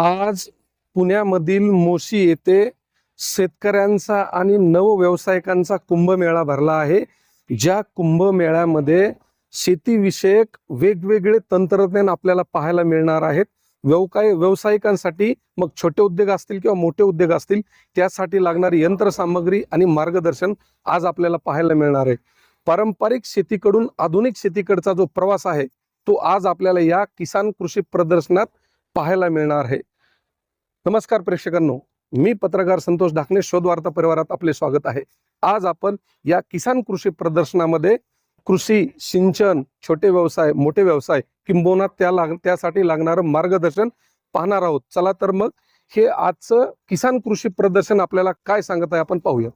आज पुण्यामधील मोशी येथे शेतकऱ्यांचा आणि नवव्यवसायिकांचा कुंभमेळा भरला आहे. ज्या कुंभमेळ्यामध्ये शेतीविषयक वेगवेगळे तंत्रज्ञान आपल्याला पाहायला मिळणार आहेत. व्यवसाय व्यावसायिकांसाठी मग छोटे उद्योग असतील किंवा मोठे उद्योग असतील त्यासाठी लागणारी यंत्रसामग्री आणि मार्गदर्शन आज आपल्याला पाहायला मिळणार आहे. पारंपरिक शेतीकडून आधुनिक शेतीकडचा जो प्रवास आहे तो आज आपल्याला या किसान कृषी प्रदर्शनात पाहायला मिळणार आहे. नमस्कार प्रेक्षकांनो मी पत्रकार संतोष ढाकणे शोधवार्ता परिवारात आपले स्वागत आहे. आज आपण या किसान कृषी प्रदर्शनामध्ये कृषी सिंचन छोटे व्यवसाय मोठे व्यवसाय किंबोना त्या लाग त्यासाठी लागणारं मार्गदर्शन पाहणार आहोत. चला तर मग हे आजचं किसान कृषी प्रदर्शन आपल्याला काय सांगत आहे आपण पाहूया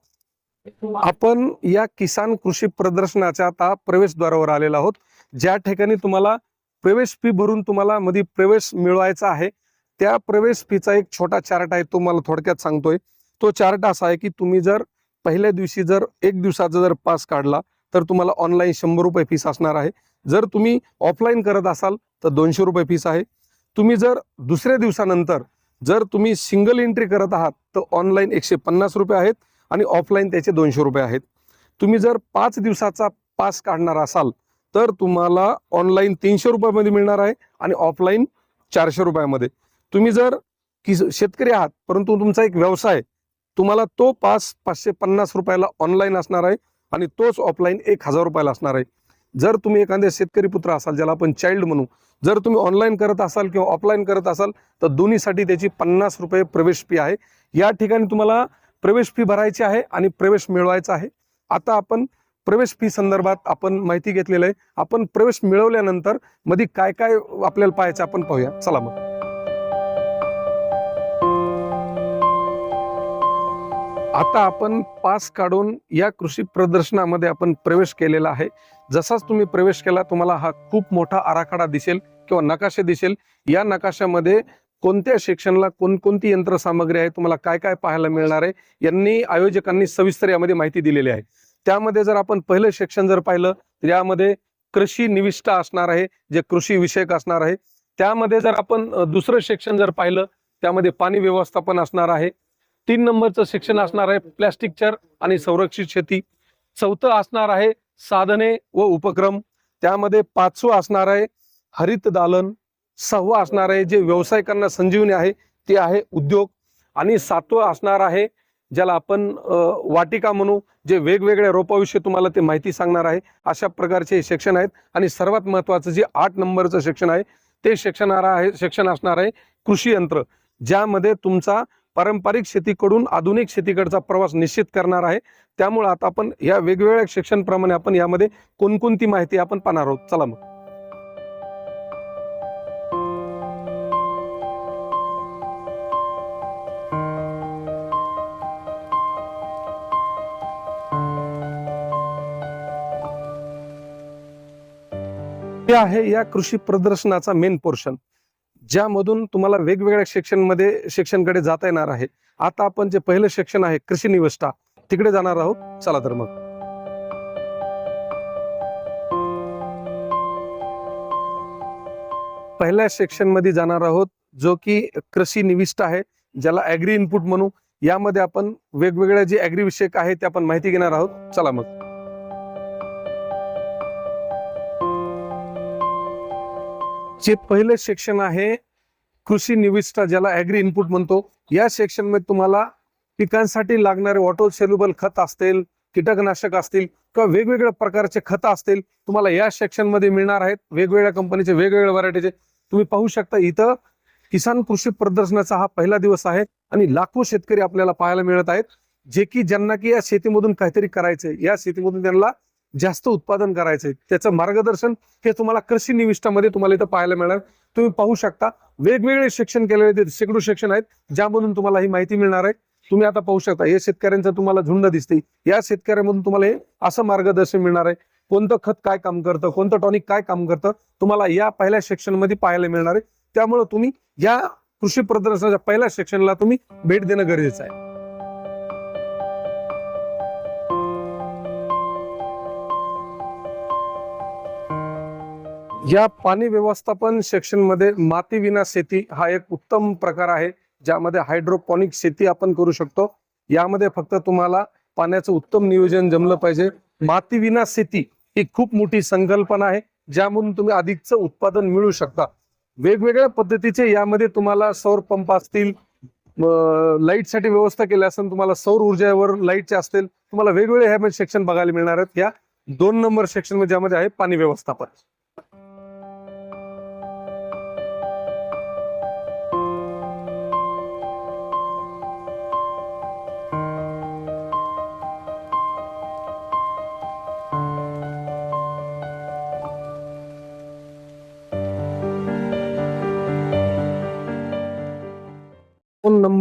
आपण या किसान कृषी प्रदर्शनाच्या आता प्रवेशद्वारावर आलेलो आहोत. ज्या ठिकाणी तुम्हाला प्रवेश फी भरून तुम्हाला मध्ये प्रवेश मिळवायचा आहे त्या प्रवेश फीचा एक छोटा चार्ट आहे तो मला थोडक्यात सांगतोय. तो चार्ट असा आहे की तुम्ही जर पहिल्या दिवशी जर एक दिवसाचा जर पास काढला तर तुम्हाला ऑनलाईन शंभर रुपये फीस असणार आहे. जर तुम्ही ऑफलाईन करत असाल तर दोनशे रुपये फीस आहे. तुम्ही जर दुसऱ्या दिवसानंतर जर तुम्ही सिंगल एंट्री करत आहात तर ऑनलाईन एकशे पन्नास रुपये आहेत आणि ऑफलाईन त्याचे दोनशे रुपये आहेत. तुम्ही जर पाच दिवसाचा पास काढणार असाल तर तुम्हाला ऑनलाईन तीनशे रुपयामध्ये मिळणार आहे आणि ऑफलाईन चारशे रुपयामध्ये. तुम्ही जर किस शेतकरी आहात परंतु तुमचा एक व्यवसाय तुम्हाला तो पास पाचशे पन्नास रुपयाला ऑनलाईन असणार आहे आणि तोच ऑफलाईन एक हजार रुपयाला असणार आहे. जर तुम्ही एखाद्या शेतकरी पुत्र असाल ज्याला आपण चाइल्ड म्हणू जर तुम्ही ऑनलाईन करत असाल किंवा ऑफलाईन करत असाल तर दोन्हीसाठी त्याची पन्नास रुपये प्रवेश फी आहे. या ठिकाणी तुम्हाला प्रवेश फी भरायची आहे आणि प्रवेश मिळवायचा आहे. आता आपण प्रवेश फी संदर्भात आपण माहिती घेतलेलं आहे. आपण प्रवेश मिळवल्यानंतरमध्ये काय काय आपल्याला पाहायचं आपण पाहूया. चला मग. आता आपण पास काढून या कृषी प्रदर्शनामध्ये आपण प्रवेश केलेला आहे. जसाच तुम्ही प्रवेश केला तुम्हाला हा खूप मोठा आराखडा दिसेल किंवा नकाशे दिसेल. या नकाशामध्ये कोणत्या सेक्शनला कोणकोणती यंत्रसामग्री आहे तुम्हाला काय काय पाहायला मिळणार आहे यांनी आयोजकांनी सविस्तर यामध्ये माहिती दिलेली आहे. त्यामध्ये जर आपण पहिलं सेक्शन जर पाहिलं तर यामध्ये कृषी निविष्ट असणार आहे जे कृषी विषयक असणार आहे. त्यामध्ये जर आपण दुसरं सेक्शन जर पाहिलं त्यामध्ये पाणी व्यवस्थापन असणार आहे. तीन नंबरचं सेक्शन असणार आहे प्लॅस्टिकचर आणि संरक्षित शेती. चौथं असणार आहे साधने व उपक्रम. त्यामध्ये पाचवं असणार आहे हरित दालन. सहावं असणार आहे जे व्यावसायिकांना संजीवनी आहे ते आहे उद्योग. आणि सातवं असणार आहे ज्याला आपण वाटिका म्हणू जे वेगवेगळ्या रोपाविषयी तुम्हाला ते माहिती सांगणार आहे. अशा प्रकारचे सेक्शन आहेत. आणि सर्वात महत्वाचं जे आठ नंबरचं सेक्शन आहे ते सेक्शन आहे सेक्शन असणार आहे कृषी यंत्र. ज्यामध्ये तुमचा पारंपरिक शेतीकडून आधुनिक शेतीकडचा प्रवास निश्चित करणार आहे. त्यामुळे आता आपण या वेगवेगळ्या शिक्षणप्रमाणे आपण यामध्ये कोणकोणती माहिती आपण पाहणार आहोत? चला मग. आहे या कृषी प्रदर्शनाचा मेन पोर्शन ज्यामधून तुम्हाला वेगवेगळ्या सेक्शनमध्ये सेक्शनकडे जाता येणार आहे. आता आपण जे पहिलं सेक्शन आहे कृषी निविष्ठा तिकडे जाणार आहोत. चला तर मग. पहिल्या सेक्शनमध्ये जाणार आहोत जो की कृषी निविष्ट आहे ज्याला ऍग्री इनपुट म्हणू. यामध्ये आपण वेगवेगळ्या जे ऍग्री विषयक आहे ते आपण माहिती घेणार आहोत. चला मग. जे पहिले सेक्शन आहे कृषी निविष्ठा ज्याला ॲग्री इनपुट म्हणतो या सेक्शनमध्ये तुम्हाला पिकांसाठी लागणारे वॉटर सेल्युबल खत असतील कीटकनाशक असतील किंवा वेगवेगळ्या प्रकारचे खतं असतील तुम्हाला या सेक्शनमध्ये मिळणार आहेत. वेगवेगळ्या कंपनीचे वेगवेगळ्या व्हरायटीचे तुम्ही पाहू शकता इथं किसान कृषी प्रदर्शनाचा हा पहिला दिवस आहे आणि लाखो शेतकरी आपल्याला पाहायला मिळत आहेत. जे की ज्यांना की या शेतीमधून काहीतरी करायचंय. या शेतीमधून त्यांना जास्त उत्पादन करायचंय त्याचं मार्गदर्शन हे तुम्हाला कृषी निविष्ठामध्ये तुम्हाला इथं पाहायला मिळणार. तुम्ही पाहू शकता वेगवेगळे शिक्षण केलेले शेकडो शिक्षण आहेत ज्यामधून तुम्हाला ही माहिती मिळणार आहे. तुम्ही आता पाहू शकता हे शेतकऱ्यांचं तुम्हाला झुंड दिसते या शेतकऱ्यांमधून तुम्हाला हे असं मार्गदर्शन मिळणार आहे. कोणतं खत काय काम करतं कोणतं टॉनिक काय काम करतं तुम्हाला या पहिल्या सेक्शनमध्ये पाहायला मिळणार आहे. त्यामुळे तुम्ही या कृषी प्रदर्शनाच्या पहिल्या सेक्शनला तुम्ही भेट देणं गरजेचं आहे. या पाणी व्यवस्थापन सेक्शनमध्ये मातीविना माती विना शेती हा एक उत्तम प्रकार आहे ज्यामध्ये हायड्रोपॉनिक शेती आपण करू शकतो. यामध्ये फक्त तुम्हाला पाण्याचं उत्तम नियोजन जमलं पाहिजे. मातीविना शेती ही खूप मोठी संकल्पना आहे ज्यामधून तुम्ही अधिकचं उत्पादन मिळू शकता. वेगवेगळ्या पद्धतीचे यामध्ये तुम्हाला सौर पंप असतील लाइटसाठी व्यवस्था केली असेल तुम्हाला सौर ऊर्जेवर लाईटचे असतील तुम्हाला वेगवेगळे ह्या सेक्शन बघायला मिळणार आहेत. या दोन नंबर सेक्शन ज्यामध्ये आहे पाणी व्यवस्थापन.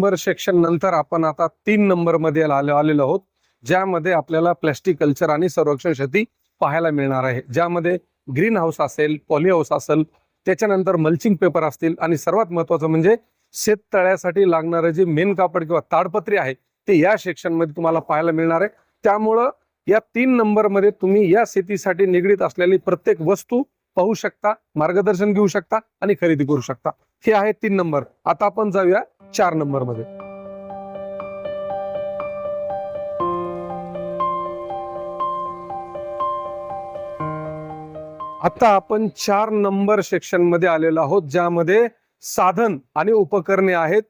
नंबर सेक्शन नंतर आपण आता तीन नंबरमध्ये आले- आलेलो आहोत ज्यामध्ये आपल्याला प्लॅस्टिक कल्चर आणि संरक्षण शेती पाहायला मिळणार आहे. ज्यामध्ये ग्रीन हाऊस असेल पॉली हाऊस असेल त्याच्यानंतर मल्चिंग पेपर असतील आणि सर्वात महत्वाचं म्हणजे शेततळ्यासाठी लागणारं जे मेन कापड किंवा ताडपत्री आहे ते या सेक्शनमध्ये तुम्हाला पाहायला मिळणार आहे. त्यामुळं या तीन नंबरमध्ये तुम्ही या शेतीसाठी निगडीत असलेली प्रत्येक वस्तू पाहू शकता मार्गदर्शन घेऊ शकता आणि खरेदी करू शकता. हे आहे तीन नंबर. आता आपण जाऊया चार नंबरमध्ये. आता आपण चार नंबर सेक्शनमध्ये आलेलो आहोत ज्यामध्ये साधन आणि उपकरणे आहेत.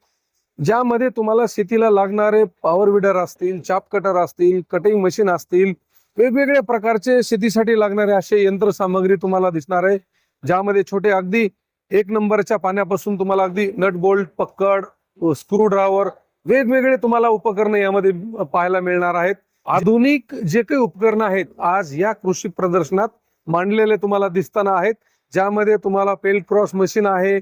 ज्यामध्ये तुम्हाला शेतीला लागणारे पॉवर विडर असतील चाप कटर असतील कटिंग मशीन असतील वेगवेगळ्या प्रकारचे शेतीसाठी लागणारे असे यंत्रसामग्री तुम्हाला दिसणार आहे. ज्यामध्ये छोटे अगदी एक नंबरच्या पाण्यापासून तुम्हाला अगदी नट बोल्ट पक्कड स्क्रू ड्रायव्हर वेगवेगळे तुम्हाला उपकरणं यामध्ये पाहायला मिळणार आहेत. आधुनिक जे काही उपकरणं आहेत आज या कृषी प्रदर्शनात मांडलेले तुम्हाला दिसताना आहेत. ज्यामध्ये तुम्हाला पेल क्रॉस मशीन आहे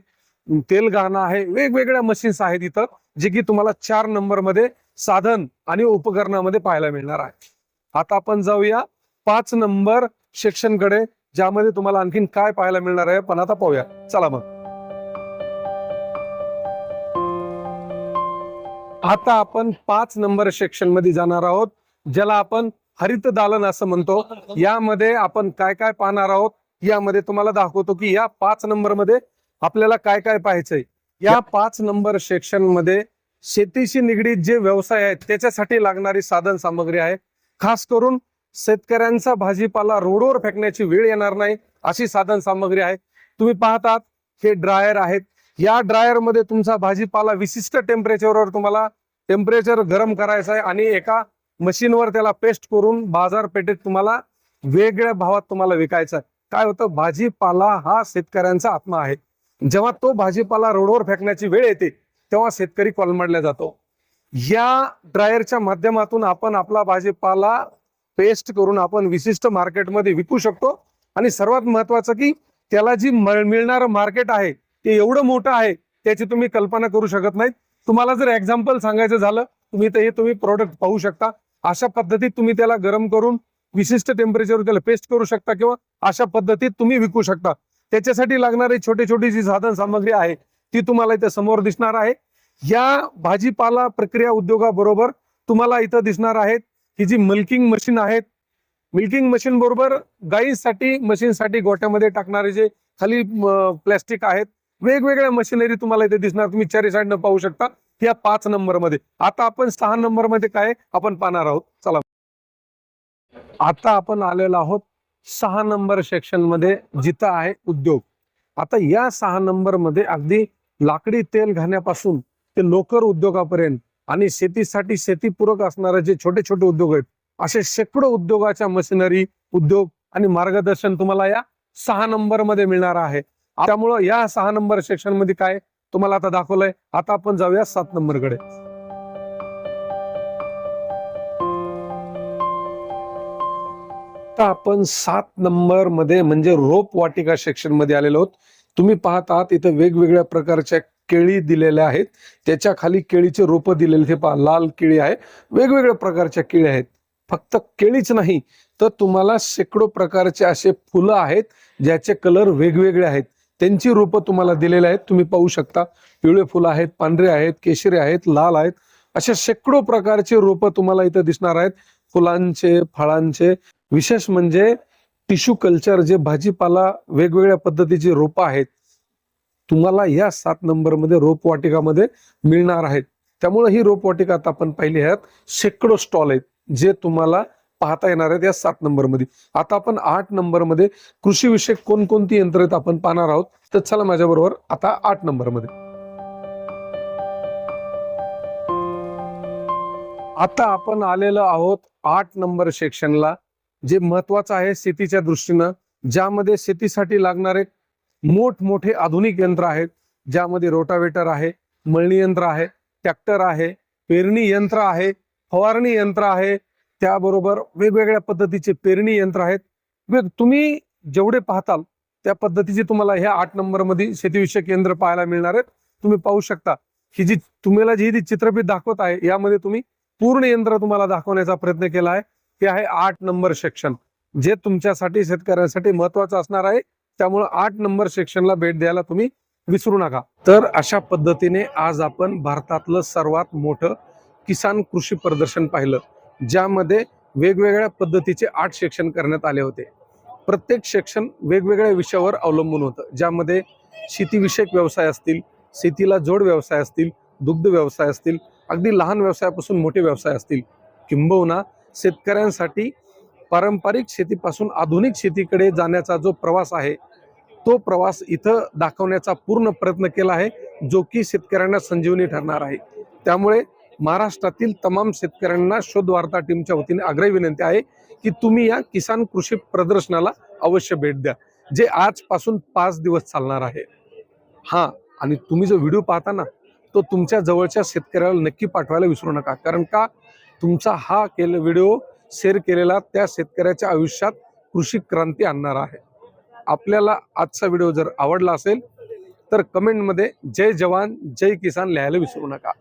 तेल घाणं आहे वेगवेगळ्या मशीन्स आहेत इथं जे की तुम्हाला चार नंबरमध्ये साधन आणि उपकरणामध्ये पाहायला मिळणार आहे. आता आपण जाऊया पाच नंबर सेक्शनकडे ज्यामध्ये तुम्हाला आणखीन काय पाहायला मिळणार आहे पण आता पाहूया. चला मग. आता आपण पाच नंबर सेक्शनमध्ये जाणार आहोत ज्याला आपण हरित दालन असं म्हणतो. यामध्ये आपण काय काय पाहणार आहोत यामध्ये तुम्हाला दाखवतो की या पाच नंबरमध्ये आपल्याला काय काय पाहायचंय. या पाच नंबर सेक्शनमध्ये शेतीशी निगडीत जे व्यवसाय आहेत त्याच्यासाठी लागणारी साधन सामग्री आहे. खास करून शेतकऱ्यांचा भाजीपाला रोडवर फेकण्याची वेळ येणार नाही अशी साधन सामग्री आहे. तुम्ही पाहतात हे ड्रायर आहेत. या ड्रायरमध्ये तुमचा भाजीपाला विशिष्ट टेम्परेचरवर तुम्हाला टेम्परेचर गरम करायचं आहे आणि एका मशीनवर त्याला पेस्ट करून बाजारपेठेत तुम्हाला वेगळ्या भावात तुम्हाला विकायचा आहे. काय होतं? भाजीपाला हा शेतकऱ्यांचा आत्मा आहे. जेव्हा तो भाजीपाला रोडवर फेकण्याची वेळ येते तेव्हा शेतकरी कोलमडला जातो. या ड्रायरच्या माध्यमातून आपण आपला भाजीपाला पेस्ट करून आपण विशिष्ट मार्केटमध्ये विकू शकतो. आणि सर्वात महत्वाचं की त्याला जी मिळणारं मार्केट आहे ते एवढं मोठं आहे त्याची तुम्ही कल्पना करू शकत नाहीत. तुम्हाला जर एक्झाम्पल सांगायचं झालं तुम्ही ते हे तुम्ही प्रोडक्ट पाहू शकता. अशा पद्धतीत तुम्ही त्याला गरम करून विशिष्ट टेम्परेचरवर त्याला पेस्ट करू शकता किंवा अशा पद्धतीत तुम्ही विकू शकता. त्याच्यासाठी लागणारी छोटी छोटी जी साधन सामग्री आहे ती तुम्हाला इथे समोर दिसणार आहे. या भाजीपाला प्रक्रिया उद्योगाबरोबर तुम्हाला इथं दिसणार आहेत ही जी मिल्किंग मशीन आहेत. मिल्किंग मशीन बरोबर गाईसाठी मशीनसाठी गोट्यामध्ये टाकणारे जे खाली प्लॅस्टिक आहेत वेगवेगळ्या मशिनरी तुम्हाला इथे दिसणार. तुम्ही चारीसाईडनं पाहू शकता. या पाच नंबरमध्ये आता आपण सहा नंबरमध्ये काय आपण पाहणार आहोत. चला. आता आपण आलेलो आहोत सहा नंबर सेक्शनमध्ये जिथं आहे उद्योग. आता या सहा नंबरमध्ये अगदी लाकडी तेल घाण्यापासून ते लोकर उद्योगापर्यंत आणि शेतीसाठी शेतीपूरक असणारे जे छोटे छोटे उद्योग आहेत असे शेकडो उद्योगाच्या मशिनरी उद्योग आणि मार्गदर्शन तुम्हाला या सहा नंबरमध्ये मिळणार आहे. त्यामुळं या सहा नंबर सेक्शनमध्ये काय तुम्हाला आता दाखवलंय? आता आपण जाऊया सात नंबरकडे आता आपण सात नंबरमध्ये म्हणजे रोप वाटिका सेक्शनमध्ये आलेलो आहोत. तुम्ही पाहतात इथं वेगवेगळ्या प्रकारच्या केळी दिलेल्या आहेत. त्याच्याखाली केळीचे रोप दिलेले ते पहा लाल केळी आहे. वेगवेगळ्या प्रकारच्या केळी आहेत. फक्त केळीच नाही तर तुम्हाला शेकडो प्रकारचे असे फुलं आहेत ज्याचे कलर वेगवेगळे आहेत. त्यांची रोपं तुम्हाला दिलेली आहेत. तुम्ही पाहू शकता. पिवळे फुलं आहेत पांढरे आहेत केशरी आहेत लाल आहेत. अशा शेकडो प्रकारचे रोपं तुम्हाला इथं दिसणार आहेत. फुलांचे फळांचे. विशेष म्हणजे टिश्यू कल्चर जे भाजीपाला वेगवेगळ्या पद्धतीची रोपं आहेत. तुम्हाला या सात नंबरमध्ये रोपवाटिकामध्ये मिळणार आहेत. त्यामुळे ही रोपवाटिका आता आपण पाहिली आहेत. शेकडो स्टॉल आहेत जे तुम्हाला पाहता येणार आहेत या सात नंबरमध्ये. आता आपण आठ नंबरमध्ये कृषीविषयक कोणकोणती यंत्र आहेत आपण पाहणार आहोत. तर चला माझ्याबरोबर आता आठ नंबरमध्ये. आता आपण आलेलो आहोत आठ नंबर सेक्शनला जे महत्वाचं आहे शेतीच्या दृष्टीनं ज्यामध्ये शेतीसाठी लागणारे मोठमोठे आधुनिक यंत्र आहेत ज्यामध्ये रोटावेटर आहे मळणी यंत्र आहे ट्रॅक्टर आहे पेरणी यंत्र आहे फवारणी यंत्र आहे त्याबरोबर वेगवेगळ्या पद्धतीचे पेरणी यंत्र आहेत. वेग तुम्ही जेवढे पाहताल त्या पद्धतीचे तुम्हाला ह्या आठ नंबरमध्ये शेतीविषयक यंत्र पाहायला मिळणार आहेत. तुम्ही पाहू शकता. ही जी तुम्हाला जी जी चित्रफित दाखवत आहे यामध्ये तुम्ही पूर्ण यंत्र तुम्हाला दाखवण्याचा प्रयत्न केला आहे. हे आहे आठ नंबर सेक्शन. जे तुमच्यासाठी शेतकऱ्यांसाठी महत्वाचं असणार आहे. त्यामुळे आठ नंबर सेक्शनला भेट द्यायला तुम्ही विसरू नका. तर अशा पद्धतीने आज आपण भारतातलं सर्वात मोठं किसान कृषी प्रदर्शन पाहिलं. ज्यामध्ये वेगवेगळ्या पद्धतीचे आठ सेक्शन करण्यात आले होते. प्रत्येक सेक्शन वेगवेगळ्या विषयावर अवलंबून होतं. ज्यामध्ये शेतीविषयक व्यवसाय असतील शेतीला जोड व्यवसाय असतील दुग्ध व्यवसाय असतील अगदी लहान व्यवसायापासून मोठे व्यवसाय असतील किंबहुना शेतकऱ्यांसाठी पारंपरिक शेतीपासून आधुनिक शेतीकडे जाण्याचा जो प्रवास आहे तो प्रवास इथं दाखवण्याचा पूर्ण प्रयत्न केला आहे जो की शेतकऱ्यांना संजीवनी ठरणार आहे. त्यामुळे महाराष्ट्रातील तमाम शेतकऱ्यांना शोधवार्ता टीमच्या वतीने आग्रही विनंती आहे की तुम्ही या किसान कृषी प्रदर्शनाला अवश्य भेट द्या जे आजपासून पाच दिवस चालणार आहे. हा आणि तुम्ही जो व्हिडिओ पाहता ना तो तुमच्या जवळच्या शेतकऱ्याला नक्की पाठवायला विसरू नका कारण का? तुमचा हा केले व्हिडिओ शेअर केलेला त्या शेतकऱ्याच्या आयुष्यात कृषी क्रांती आणणार आहे. आपल्याला आजचा व्हिडिओ जर आवडला असेल तर कमेंटमध्ये जय जवान जय किसान लिहायला विसरू नका.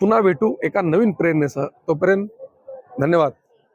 पुन्हा भेटू एका नवीन प्रेरणेसह. तोपर्यंत धन्यवाद.